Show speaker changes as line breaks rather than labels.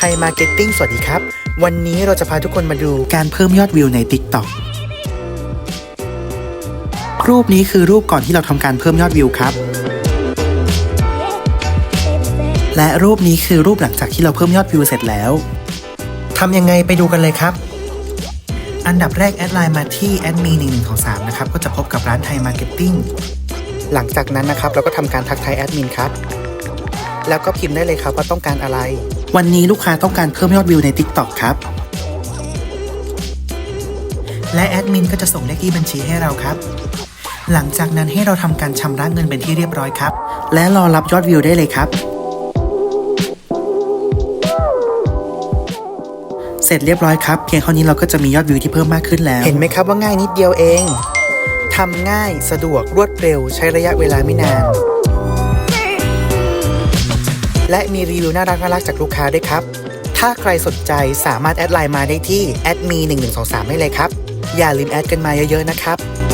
ไทยมาร์เก็ตติ้งสวัสดีครับ วันนี้เราจะพาทุกคนมาดูการเพิ่มยอดวิวใน TikTok รูปนี้คือรูปก่อนที่เราทำการเพิ่มยอดวิวครับ และรูปนี้คือรูปหลังจากที่เราเพิ่มยอดวิวเสร็จแล้วทำยังไงไปดูกันเลยครับ อันดับแรกแอดไลน์มาที่แอดมี1 1ของ3นะครับ ก็จะพบกับร้านไทยมาร์เก็ตติ้งหลังจากนั้นนะครับ เราก็ทำการทักทายแอดมินครับ แล้วก็พิมพ์ได้เลยครับว่าต้องการอะไร วันนี้ลูกค้าต้องการเพิ่มยอดวิวใน TikTok ครับ และแอดมินก็จะส่งเลขที่บัญชีให้เราครับ หลังจากนั้นให้เราทำการชำระเงินเป็นที่เรียบร้อยครับ และรอรับยอดวิวได้เลยครับเสร็จเรียบร้อยครับเพียงเท่านี้เราก็จะมียอดวิวที่เพิ่มมากขึ้นแล้ว เห็นไหมครับว่าง่ายนิดเดียวเองทำง่ายสะดวกรวดเร็วใช้ระยะเวลาไม่นาน และมีรีวิวน่ารักน่ารักจากลูกค้าด้วยครับ ถ้าใครสนใจสามารถแอดไลน์มาได้ที่แอดมี1123ได้เลยครับ อย่าลืมแอดกันมาเยอะๆนะครับ